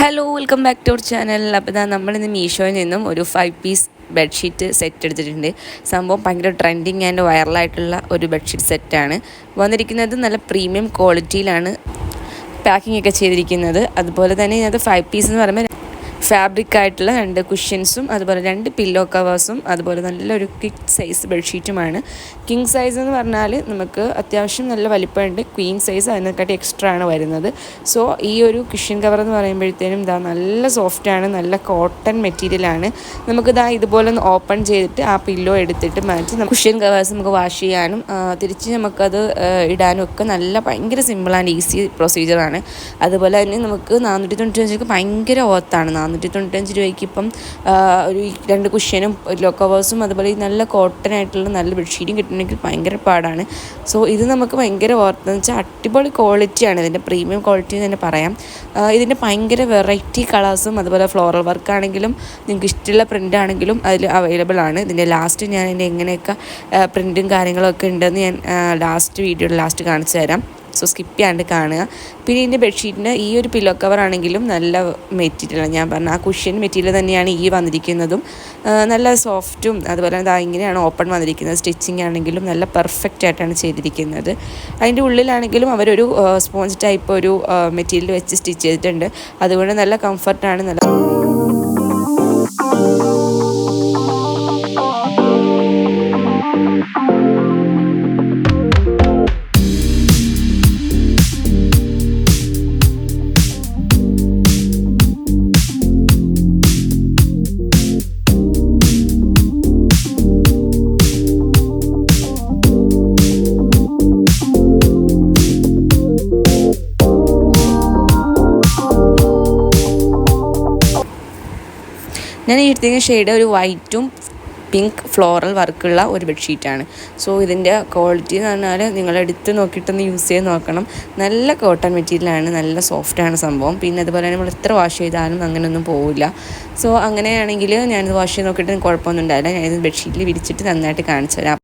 Hello welcome back to our channel അപ്പോൾ ഇതാ നമ്മളിന്ന് മീഷോയിൽ നിന്നും ഒരു ഫൈവ് പീസ് ബെഡ്ഷീറ്റ് സെറ്റ് എടുത്തിട്ടുണ്ട്. സംഭവം ഭയങ്കര ട്രെൻഡിങ് ആൻഡ് വൈറലായിട്ടുള്ള ഒരു ബെഡ്ഷീറ്റ് സെറ്റാണ് വന്നിരിക്കുന്നത് നല്ല പ്രീമിയം ക്വാളിറ്റിയിലാണ് പാക്കിംഗ് ഒക്കെ ചെയ്തിരിക്കുന്നത്. അതുപോലെ തന്നെ ഇതിനകത്ത് ഫൈവ് പീസ് എന്ന് പറയുമ്പോൾ ഫാബ്രിക് ആയിട്ടുള്ള രണ്ട് കുഷ്യൻസും അതുപോലെ രണ്ട് പില്ലോ കവേഴ്സും അതുപോലെ നല്ലൊരു കിങ് സൈസ് ബെഡ്ഷീറ്റുമാണ് കിങ് സൈസ് എന്ന് പറഞ്ഞാൽ നമുക്ക് അത്യാവശ്യം നല്ല വലിപ്പമുണ്ട്. ക്വീൻ സൈസ് അതിനെക്കാട്ടി എക്സ്ട്രാ ആണ് വരുന്നത്. സോ ഈ ഒരു കുഷ്യൻ കവർ എന്ന് പറയുമ്പോഴത്തേനും ഇതാ നല്ല സോഫ്റ്റാണ് നല്ല കോട്ടൺ മെറ്റീരിയലാണ് നമുക്ക് ഇതാ ഇതുപോലെ ഒന്ന് ഓപ്പൺ ചെയ്തിട്ട് ആ പില്ലോ എടുത്തിട്ട് മാറ്റി കുഷ്യൻ കവേഴ്സ് നമുക്ക് വാഷ് ചെയ്യാനും തിരിച്ച് നമുക്കത് ഇടാനും ഒക്കെ നല്ല ഭയങ്കര സിമ്പിൾ ആൻഡ് ഈസി പ്രൊസീജിയറാണ് അതുപോലെ തന്നെ നമുക്ക് നാനൂറ്റി തൊണ്ണൂറ്റി അഞ്ചൊക്കെ ഭയങ്കര ഓത്താണ് നാനൂറ്റി തൊണ്ണൂറ്റഞ്ച് രൂപയ്ക്ക് ഇപ്പം ഒരു രണ്ട് കുഷ്യനും ലോ അതുപോലെ നല്ല കോട്ടൺ ആയിട്ടുള്ള നല്ല ബെഡ്ഷീറ്റും കിട്ടണമെങ്കിൽ ഭയങ്കര പാടാണ്. സോ ഇത് നമുക്ക് ഭയങ്കര ഓർത്തെന്ന് വെച്ചാൽ അടിപൊളി ക്വാളിറ്റിയാണ് ഇതിന്റെ പ്രീമിയം ക്വാളിറ്റി എന്ന് തന്നെ പറയാം. ഇതിന്റെ ഭയങ്കര വെറൈറ്റി കളേഴ്സും അതുപോലെ ഫ്ലോറൽ വർക്ക് ആണെങ്കിലും നിങ്ങൾക്ക് ഇഷ്ടമുള്ള പ്രിന്റ് ആണെങ്കിലും അതിൽ അവൈലബിൾ ആണ്. ഇതിന്റെ ലാസ്റ്റ് ഞാൻ ഇതിന്റെ എങ്ങനെയൊക്കെ പ്രിന്റും കാര്യങ്ങളൊക്കെ ഉണ്ടെന്ന് ഞാൻ ലാസ്റ്റ് വീഡിയോയിൽ ലാസ്റ്റ് കാണിച്ചു തരാം. സോ സ്കിപ്പ് ചെയ്യാണ്ട് കാണുക. പിന്നെ ഇതിന്റെ ബെഡ്ഷീറ്റിന്റെ ഈ ഒരു പില്ലോ കവർ ആണെങ്കിലും നല്ല മെറ്റീരിയലാണ് ഞാൻ പറഞ്ഞ ആ കുഷ്യൻ മെറ്റീരിയൽ തന്നെയാണ് ഈ വന്നിരിക്കുന്നതും. നല്ല സോഫ്റ്റും അതുപോലെ തന്നെ ഇങ്ങനെയാണ് ഓപ്പൺ വന്നിരിക്കുന്നത്. സ്റ്റിച്ചിങ് ആണെങ്കിലും നല്ല പെർഫെക്റ്റ് ആയിട്ടാണ് ചെയ്തിരിക്കുന്നത്. അതിന്റെ ഉള്ളിലാണെങ്കിലും അവരൊരു സ്പോഞ്ച് ടൈപ്പ് ഒരു മെറ്റീരിയൽ വെച്ച് സ്റ്റിച്ച് ചെയ്തിട്ടുണ്ട്. അതുകൊണ്ട് നല്ല കംഫർട്ടാണ് നല്ല ഞാൻ എടുത്തിരിക്കുന്ന ഷെയ്ഡ് ഒരു വൈറ്റും പിങ്ക് ഫ്ലോറൽ വർക്കുള്ള ഒരു ബെഡ്ഷീറ്റാണ് സോ ഇതിന്റെ ക്വാളിറ്റി എന്ന് പറഞ്ഞാൽ നിങ്ങൾ എടുത്ത് നോക്കിയിട്ടൊന്ന് യൂസ് ചെയ്ത് നോക്കണം. നല്ല കോട്ടൺ മെറ്റീരിയലാണ് നല്ല സോഫ്റ്റാണ് സംഭവം. പിന്നെ അതുപോലെ തന്നെ നമ്മൾ എത്ര വാഷ് ചെയ്താലും അങ്ങനെയൊന്നും പോവില്ല. സോ അങ്ങനെയാണെങ്കിൽ ഞാനിത് വാഷ് ചെയ്ത് നോക്കിയിട്ട് കുഴപ്പമൊന്നും ഉണ്ടായില്ല ഞാനിത് ബെഡ്ഷീറ്റിൽ വിരിച്ചിട്ട് നന്നായിട്ട് കാണിച്ചു തരാം.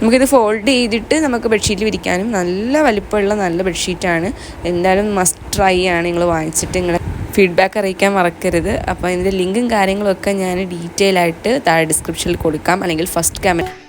നമുക്കിത് ഫോൾഡ് ചെയ്തിട്ട് നമുക്ക് ബെഡ്ഷീറ്റിൽ വിരിക്കാനും നല്ല വലിപ്പമുള്ള നല്ല ബെഡ്ഷീറ്റാണ് എന്തായാലും മസ്റ്റ് ട്രൈ ആണ് നിങ്ങൾ വാങ്ങിച്ചിട്ട് നിങ്ങളുടെ ഫീഡ്ബാക്ക് അറിയിക്കാൻ മറക്കരുത്. അപ്പോൾ ഇതിന്റെ ലിങ്കും കാര്യങ്ങളൊക്കെ ഞാൻ ഡീറ്റെയിൽ ആയിട്ട് താഴെ ഡിസ്ക്രിപ്ഷനിൽ കൊടുക്കാം. അല്ലെങ്കിൽ ഫസ്റ്റ് കമന്റ്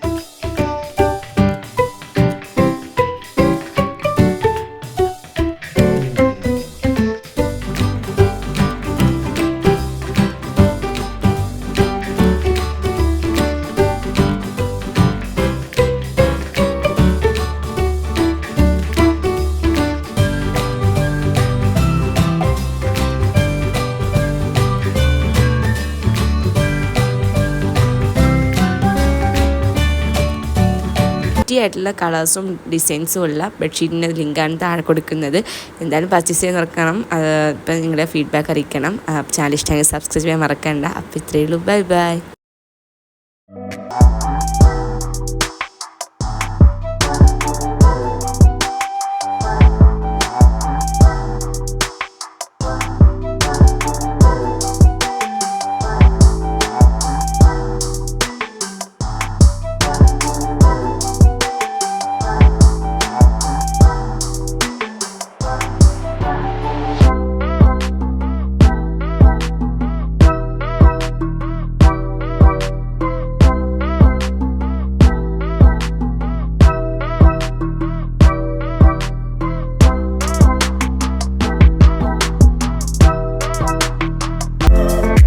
വെറൈറ്റി ആയിട്ടുള്ള കളേഴ്സും ഡിസൈൻസും ഉള്ള ബെഡ്ഷീറ്റിന്റെ ലിങ്കാണ് താഴെ കൊടുക്കുന്നത്. എന്തായാലും പർച്ചേസ് ചെയ്ത് നോക്കണം ഇപ്പം നിങ്ങളുടെ ഫീഡ്ബാക്ക് അറിയിക്കണം. ചാനൽ ഇഷ്ടമെങ്കിൽ സബ്സ്ക്രൈബ് ചെയ്യാൻ മറക്കണ്ട. അപ്പോൾ ഇത്രയേ ഉള്ളൂ. Bye bye